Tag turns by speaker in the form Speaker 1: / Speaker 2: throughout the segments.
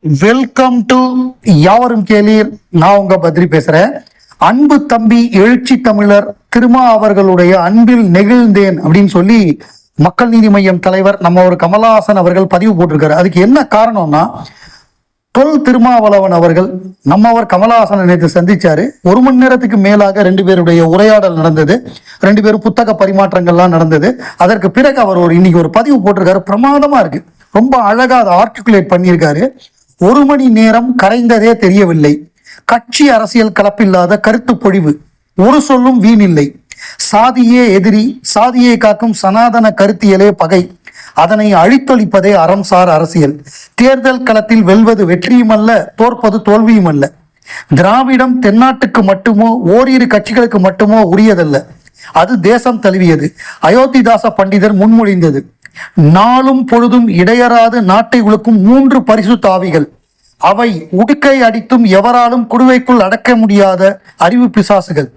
Speaker 1: Welcome to யாவரும் கேளீர். நான் உங்க பத்ரி பேசுறேன். அன்பு தம்பி எழுச்சி தமிழர் திருமா அவர்களுடைய அன்பில் நெகிழ்ந்தேன் அப்படின்னு சொல்லி மக்கள் நீதி மையம் தலைவர் நம்ம ஒரு கமலஹாசன் அவர்கள் பதிவு போட்டிருக்காரு. அதுக்கு என்ன காரணம்னா தொல் திருமாவளவன் அவர்கள் நம்மவர் கமலஹாசனை நேற்று சந்திச்சாரு. ஒரு மணி நேரத்துக்கு மேலாக ரெண்டு பேருடைய உரையாடல் நடந்தது. ரெண்டு பேரும் புத்தக பரிமாற்றங்கள்லாம் நடந்தது. அதற்கு பிறகு அவர் ஒரு இன்னைக்கு ஒரு பதிவு போட்டிருக்காரு. பிரமாதமா இருக்கு. ரொம்ப அழகா அதை ஆர்டிகுலேட் பண்ணியிருக்காரு. ஒரு மணி நேரம் கரைந்ததே தெரியவில்லை. கட்சி அரசியல் கலப்பில்லாத கருத்து பொழிவு. ஒரு சொல்லும் வீணில்லை சாதியே எதிரி சாதியை காக்கும் சனாதன கருத்தியலே பகை. அதனை அழித்தொழிப்பதே அறம்சார் அரசியல். தேர்தல் களத்தில் வெல்வது வெற்றியுமல்ல தோற்பது தோல்வியுமல்ல. திராவிடம் தென்னாட்டுக்கு மட்டுமோ ஓரிரு கட்சிகளுக்கு மட்டுமோ உரியதல்ல. அது தேசம் தழுவியது. அயோத்திதாச பண்டிதர் முன்மொழிந்தது. நாளும் பொழுதும் இடையறாது நாட்டை உழுக்கும் மூன்று பரிசு தாவிகள். அவை உடுக்கை அடித்தும் எவராலும் குடுவைக்குள் அடக்க முடியாத அறிவு பிசாசுகள்.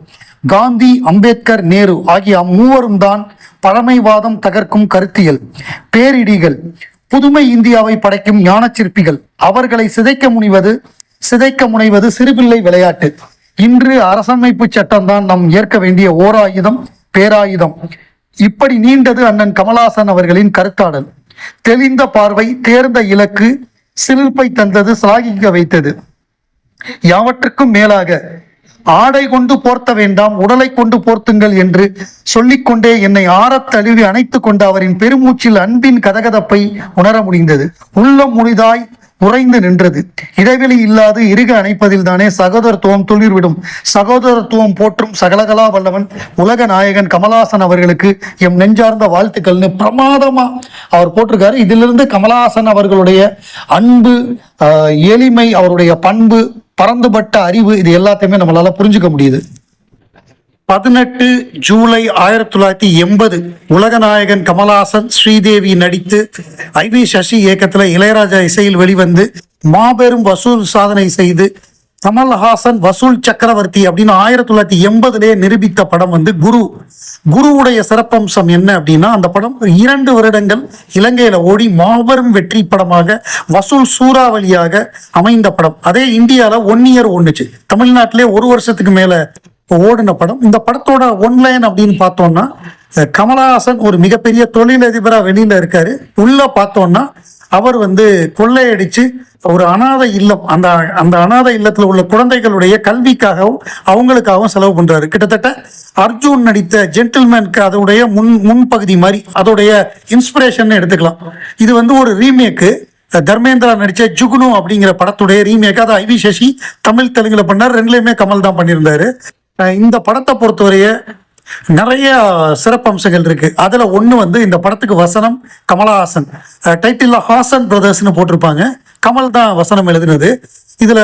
Speaker 1: காந்தி அம்பேத்கர் நேரு ஆகிய அம்மூவரும் தான் பழமைவாதம் தகர்க்கும் கருத்தியல். பேரிடிகள். புதுமை இந்தியாவை படைக்கும் ஞானச் சிற்பிகள் அவர்களை சிதைக்க முனைவது சிதைக்க முனைவது சிறுபிள்ளை விளையாட்டு. இன்று அரசமைப்பு சட்டம்தான் நாம் ஏற்க வேண்டிய ஓர் ஆயுதம் பேராயுதம். இப்படி நீண்டது அண்ணன் கமலாசன் அவர்களின் கருத்தாடல். தெளிந்த பார்வை தேர்ந்த இலக்கு சிலிர்ப்பை தந்தது சாகிக்க வைத்தது. யாவற்றுக்கும் மேலாக ஆடை கொண்டு போர்த்த வேண்டாம் உடலை கொண்டு போர்த்துங்கள் என்று சொல்லிக்கொண்டே என்னை ஆறத் தழுவி அணைத்துக் கொண்ட அவரின் பெருமூச்சில் அன்பின் கதகதப்பை உணர முடிந்தது. உள்ளம் முனிதாய் உறைந்து நின்றது. இடைவெளி இல்லாது இருக அணைப்பதில் தானே சகோதரத்துவம் துளிர்விடும். சகோதரத்துவம் போற்றும் சகலகலா வல்லவன் உலக நாயகன் கமலாசன் அவர்களுக்கு எம் நெஞ்சார்ந்த வாழ்த்துக்கள்னு பிரமாதமா அவர் போட்டிருக்காரு. இதிலிருந்து கமலாசன் அவர்களுடைய அன்பு எளிமை அவருடைய பண்பு பறந்துபட்ட அறிவு இது எல்லாத்தையுமே நம்மளால புரிஞ்சுக்க முடியுது. பதினெட்டு ஜூலை ஆயிரத்தி தொள்ளாயிரத்தி எண்பது உலகநாயகன் கமலாசன் ஸ்ரீதேவி நடித்து ஐ வி சசி இயக்கத்துல இளையராஜா இசையில் வெளிவந்து மாபெரும் வசூல் சாதனை செய்து கமல்ஹாசன் வசூல் சக்கரவர்த்தி அப்படின்னு ஆயிரத்தி தொள்ளாயிரத்தி எண்பதுலேயே நிரூபித்த படம் வந்து குரு. குருவுடைய சிறப்பம்சம் என்ன அப்படின்னா அந்த படம் இரண்டு வருடங்கள் இலங்கையில ஓடி மாபெரும் வெற்றி படமாக வசூல் சூறாவளியாக அமைந்த படம். அதே இந்தியால ஒன் இயர் ஒன்றுச்சு தமிழ்நாட்டிலே ஒரு வருஷத்துக்கு மேல ஓடின படம் இந்த படத்தோட ஒன்லைன் அப்படின்னு பார்த்தோம்னா கமலஹாசன் ஒரு மிகப்பெரிய தொழிலதிபராக வெளியில இருக்காரு. உள்ள பார்த்தோம்னா அவர் வந்து கொள்ளையடிச்சு ஒரு அனாதை இல்லம் அந்த அந்த அனாதை இல்லத்துல உள்ள குழந்தைகளுடைய கல்விக்காகவும் அவங்களுக்காகவும் செலவு பண்றாரு. கிட்டத்தட்ட அர்ஜுன் நடித்த ஜென்டில்மேனுக்கு அதோடைய முன் முன்பகுதி மாதிரி அதோடைய இன்ஸ்பிரேஷன் எடுத்துக்கலாம். இது வந்து ஒரு ரீமேக்கு தர்மேந்திரா நடிச்ச ஜுகுனு அப்படிங்கிற படத்துடைய ரீமேக் அதை ஐவி சசி தமிழ் தெலுங்குல பண்ணார். ரெண்டுலயுமே கமல் தான் பண்ணியிருந்தாரு. இந்த படத்தை பொறுத்தவரைய நிறைய சிறப்பம்சங்கள் இருக்கு. அதுல ஒண்ணு வந்து இந்த படத்துக்கு வசனம் கமலஹாசன். டைட்டில் ஹாசன் பிரதர்ஸ்னு போட்டிருப்பாங்க. கமல் தான் வசனம் எழுதினது. இதுல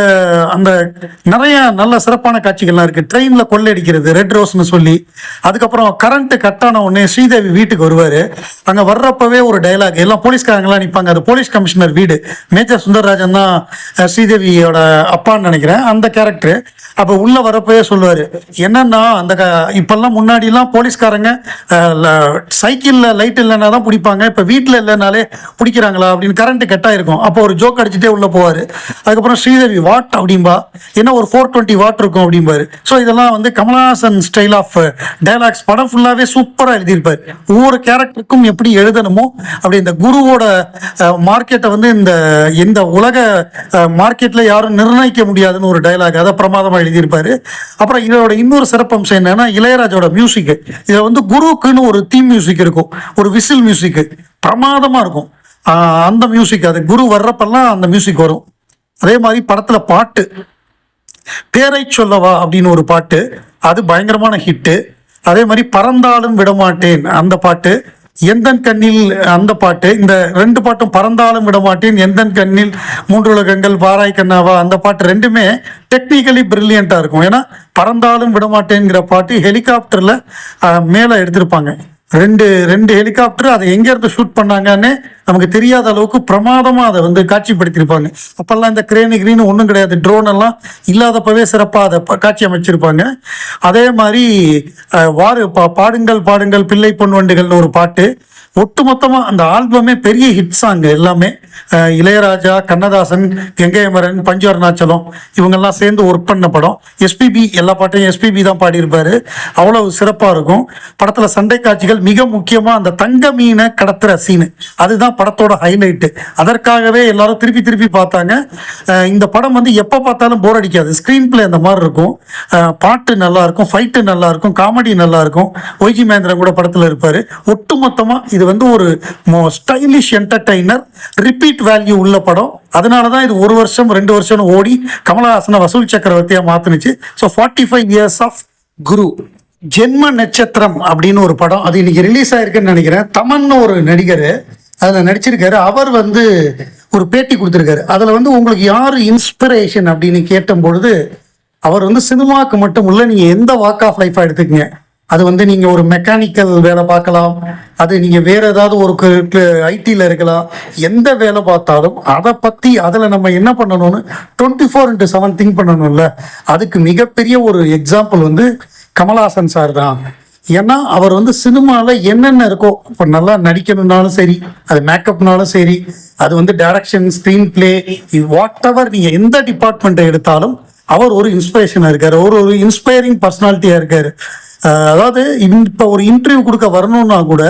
Speaker 1: அந்த நிறைய நல்ல சிறப்பான காட்சிகள்லாம் இருக்கு. ட்ரெயின்ல கொள்ளையடிக்கிறது ரெட் ரோஸ்னு சொல்லி. அதுக்கப்புறம் கரண்ட் கட் ஆன உடனே ஸ்ரீதேவி வீட்டுக்கு வருவாரு. அங்க வர்றப்பவே ஒரு டயலாக் எல்லாம் போலீஸ்காரங்களாம் நிப்பாங்க. அது போலீஸ் கமிஷனர் வீடு. மேஜர் சுந்தரராஜன் தான் ஸ்ரீதேவியோட அப்பான்னு நினைக்கிறேன். அந்த கேரக்டர் அப்ப உள்ள வரப்பவே சொல்லுவாரு என்னன்னா அந்த க- இப்பெல்லாம் முன்னாடி எல்லாம் போலீஸ்காரங்க சைக்கிள்ல லைட் இல்லைன்னா தான் பிடிப்பாங்க. இப்ப வீட்டுல இல்லைனாலே பிடிக்கிறாங்களா? அப்படின்னு கரண்ட் கட் ஆயிருக்கும் அப்போ ஒரு ஜோக் அடிச்சுட்டே உள்ள போவார். அதுக்கப்புறம் ஸ்ரீதேவி வாட் அப்படிம்பா. என்ன ஒரு ஃபோர் டுவெண்ட்டி வாட் இருக்கும் அப்படிம்பாரு. ஸோ இதெல்லாம் வந்து கமலஹாசன் ஸ்டைல் ஆஃப் டைலாக்ஸ் படம் ஃபுல்லாவே சூப்பரா எழுதியிருப்பார். ஒவ்வொரு கேரக்டருக்கும் எப்படி எழுதணுமோ அப்படி இந்த குருவோட uh, மார்க்கெட்டை வந்து இந்த இந்த உலக uh, மார்க்கெட்ல யாரும் நிர்ணயிக்க முடியாதுன்னு ஒரு டைலாக் அதை பிரமாதமா எழுதியிருப்பாரு. அப்புறம் இதோட இன்னொரு சிறப்பம்சம் என்னன்னா இளையராஜோட மியூசிக் இதில் வந்து குருவுக்குன்னு ஒரு தீம் மியூசிக் இருக்கும். ஒரு விசில் மியூசிக் பிரமாதமா இருக்கும். ஆஹ் அந்த மியூசிக் அது குரு வர்றப்பெல்லாம் அந்த மியூசிக் வரும். அதே மாதிரி படத்துல பாட்டு. பேரை சொல்லவா அப்படின்னு ஒரு பாட்டு. அது பயங்கரமான ஹிட்டு. அதே மாதிரி பறந்தாலும் விடமாட்டேன் அந்த பாட்டு. எந்தன் கண்ணில் அந்த பாட்டு. இந்த ரெண்டு பாட்டும் பறந்தாலும் விடமாட்டேன். எந்தன் கண்ணில் மூன்று உலகங்கள் பாராய் கண்ணாவா? அந்த பாட்டு ரெண்டுமே டெக்னிக்கலி பிரில்லியண்டா இருக்கும். ஏன்னா பறந்தாலும் விடமாட்டேங்கிற பாட்டு ஹெலிகாப்டர்ல மேலே எடுத்திருப்பாங்க. ரெண்டு ரெண்டு ஹெலிகாப்டர் அதை எங்கேருந்து ஷூட் பண்ணாங்கன்னு நமக்கு தெரியாத அளவுக்கு பிரமாதமாக அதை வந்து காட்சிப்படுத்தியிருப்பாங்க. அப்போல்லாம் இந்த கிரேனு கிரீனு ஒன்றும் கிடையாது. ட்ரோன் எல்லாம் இல்லாதப்பவே சிறப்பாக அதை காட்சி அமைச்சிருப்பாங்க. அதே மாதிரி வாரு பா- பாடுங்கள் பாடுங்கள் பிள்ளை பொன் வண்டுகள்னு ஒரு பாட்டு. ஒட்டுமொத்தமா அந்த ஆல்பமே பெரிய ஹிட் சாங் எல்லாமே. இளையராஜா கண்ணதாசன் கங்கையமரன் பஞ்சு அருணாச்சலம் இவங்கெல்லாம் சேர்ந்து ஒர்க் பண்ண படம். எஸ்பிபி எல்லா பாட்டையும் எஸ்பிபி தான் பாடியிருப்பார். அவ்வளவு சிறப்பாக இருக்கும். படத்தில் சண்டை காட்சிகள் மிக முக்கியமாக அந்த தங்க மீனை கடத்துற சீனு அதுதான் படத்தோட ஹைலைட்டு அதற்காகவே எல்லாரும் திருப்பி திருப்பி பார்த்தாங்க. இந்த படம் வந்து எப்போ பார்த்தாலும் போர் அடிக்காது. ஸ்க்ரீன் பிளே அந்த மாதிரி இருக்கும். பாட்டு நல்லா இருக்கும் ஃபைட்டு நல்லா இருக்கும் காமெடி நல்லா இருக்கும். ஒய்ஜி மகேந்திரன் கூட படத்தில் இருப்பார். ஒட்டுமொத்தமாக இது வந்து ஒரு ஸ்டைலிஷ் என்டர்டைனர் ரிப்பீட் வேல்யூ உள்ள படம். அதனால தான் இது ஒரு வருஷம் ரெண்டு வருஷம் ஓடி கமலஹாசனை வசூல் சக்கரவர்த்தியாக மாற்றினுச்சு so forty five years of குரு. ஜென்ம நட்சத்திரம் அப்படின்னு ஒரு படம். அது இன்னைக்கு ரிலீஸ் ஆயிருக்குன்னு நினைக்கிறேன். தமன்னு ஒரு நடிகர் அதில் நடிச்சிருக்காரு. அவர் வந்து ஒரு பேட்டி கொடுத்துருக்காரு. அதில் வந்து உங்களுக்கு யார் இன்ஸ்பிரேஷன் அப்படின்னு கேட்டும் பொழுது அவர் வந்து சினிமாவுக்கு மட்டும் இல்லை நீங்கள் எந்த வாக் ஆஃப் லைஃபாக எடுத்துக்கங்க. அது வந்து நீங்கள் ஒரு மெக்கானிக்கல் வேலை பார்க்கலாம். அது நீங்கள் வேற ஏதாவது ஒரு ஐடியில் இருக்கலாம். எந்த வேலை பார்த்தாலும் அதை பற்றி அதில் நம்ம என்ன பண்ணணும்னு twenty four into seven think பண்ணணும்ல. அதுக்கு மிகப்பெரிய ஒரு எக்ஸாம்பிள் வந்து கமலஹாசன் சார் தான். ஏன்னா அவர் வந்து சினிமாவில் என்னென்ன இருக்கோ இப்போ நல்லா நடிக்கணும்னாலும் சரி அது மேக்கப்னாலும் சரி அது வந்து direction screen play whatever நீங்கள் எந்த டிபார்ட்மெண்ட்டை எடுத்தாலும் அவர் ஒரு இன்ஸ்பிரேஷனாக இருக்கார். ஒரு ஒரு இன்ஸ்பைரிங் பர்சனாலிட்டியாக இருக்கார். அதாவது இப்போ ஒரு இன்டர்வியூ கொடுக்க வரணும்னா கூட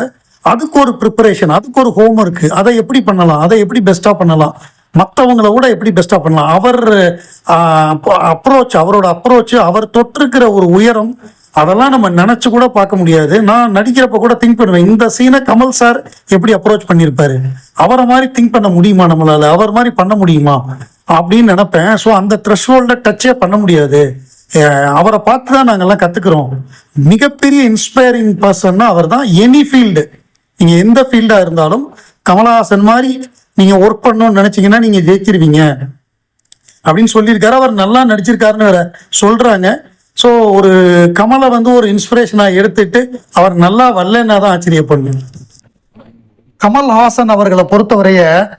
Speaker 1: அதுக்கு ஒரு ப்ரிப்பரேஷன் அதுக்கு ஒரு ஹோம் ஒர்க்கு அதை எப்படி பண்ணலாம் அதை எப்படி பெஸ்ட்டாக பண்ணலாம் மற்றவங்கள விட எப்படி பெஸ்ட்டாக பண்ணலாம் அவர் அப்ரோச் அவரோட அப்ரோச் அவர் தொட்டிருக்கிற ஒரு உயரம் அதெல்லாம் நம்ம நினைச்சு கூட பார்க்க முடியாது. நான் நடிக்கிறப்ப கூட திங்க் பண்ணுவேன் இந்த சீனை கமல் சார் எப்படி அப்ரோச் பண்ணியிருப்பாரு அவரை மாதிரி திங்க் பண்ண முடியுமா நம்மளால? அவர் மாதிரி பண்ண முடியுமா? அப்படின்னு நினைப்பேன். ஸோ அந்த த்ரெஷ்ஹோல்ட டச்சே பண்ண முடியாது. அவரை பார்த்து தான் நாங்கள்லாம் கற்றுக்குறோம் மிகப்பெரிய இன்ஸ்பைரிங் பர்சன்னா அவர் தான் எனி ஃபீல்டு நீங்கள் எந்த ஃபீல்டாக இருந்தாலும் கமலஹாசன் மாதிரி நீங்கள் ஒர்க் பண்ணணும்னு நினச்சிங்கன்னா நீங்கள் ஜெயிச்சிருவீங்க. அப்படின்னு சொல்லியிருக்காரு. அவர் நல்லா நடிச்சிருக்காருன்னு வேற சொல்கிறாங்க ஸோ ஒரு கமலை வந்து ஒரு இன்ஸ்பிரேஷனாக எடுத்துட்டு அவர் நல்லா வரலன்னா தான் ஆச்சரியப்படணும் கமல்ஹாசன் அவர்களை பொறுத்தவரைய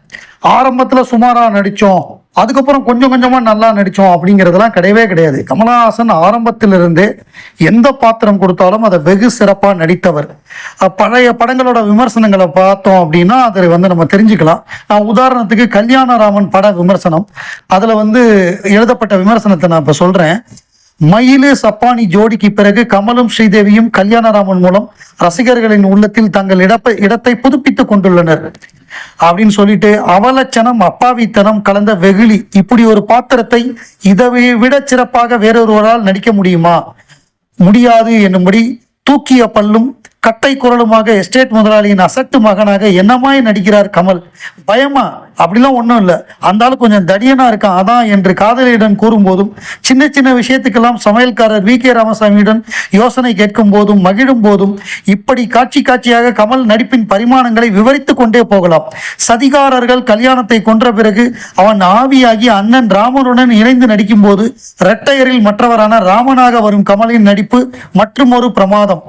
Speaker 1: ஆரம்பத்தில் சுமாராக நடித்தோம் அதுக்கப்புறம் கொஞ்சம் கொஞ்சமாக நல்லா நடித்தோம் அப்படிங்கிறதெல்லாம் கிடையவே கிடையாது. கமலஹாசன் ஆரம்பத்திலிருந்தே எந்த பாத்திரம் கொடுத்தாலும் அதை வெகு சிறப்பாக நடித்தவர். பழைய படங்களோட விமர்சனங்களை பார்த்தோம் அப்படின்னா அதை வந்து நம்ம தெரிஞ்சுக்கலாம். நான் உதாரணத்துக்கு கல்யாணராமன் பட விமர்சனம். அதில் வந்து எழுதப்பட்ட விமர்சனத்தை நான் இப்போ சொல்கிறேன் மயிலு சப்பானி ஜோடிக்கு பிறகு கமலும் ஸ்ரீதேவியும் கல்யாணராமன் மூலம் ரசிகர்களின் உள்ளத்தில் தங்கள் இடப்பை இடத்தை புதுப்பித்துக் கொண்டுள்ளனர். அப்படின்னு சொல்லிட்டு அவலட்சணம் அப்பாவித்தனம் கலந்த வெகுளி இப்படி ஒரு பாத்திரத்தை இதை விட சிறப்பாக வேறொருவரால் நடிக்க முடியுமா? முடியாது என்னும்படி தூக்கிய பல்லும் கட்டை குரலுமாக எஸ்டேட் முதலாளியின் அசட்டு மகனாக என்னமாய் நடிக்கிறார் கமல்? பயமா? அப்படிலாம் ஒன்றும் இல்லை. அந்த ஆள் கொஞ்சம் தடியனா இருக்கான். அதான் என்று காதலியிடம் கூறும்போதும் சின்ன சின்ன விஷயத்துக்கெல்லாம் சமையல்காரர் வி. கே. ராமசாமியுடன் யோசனை கேட்கும் போதும் மகிழும் போதும் இப்படி காட்சி காட்சியாக கமல் நடிப்பின் பரிமாணங்களை விவரித்து கொண்டே போகலாம். சதிகாரர்கள் கல்யாணத்தை கொன்ற பிறகு அவன் ஆவியாகி அண்ணன் ராமனுடன் இணைந்து நடிக்கும் போது இரட்டையரில் மற்றவரான ராமனாக வரும் கமலின் நடிப்பு மற்றும் ஒரு பிரமாதம்.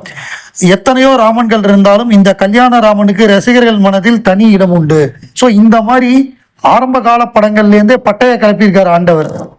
Speaker 1: எத்தனையோ ராமன்கள் இருந்தாலும் இந்த கல்யாண ராமனுக்கு ரசிகர்கள் மனதில் தனி இடம் உண்டு. ஸோ இந்த மாதிரி ஆரம்ப கால படங்கள்லேருந்தே பட்டையை கிளப்பியிருக்காரு ஆண்டவர்.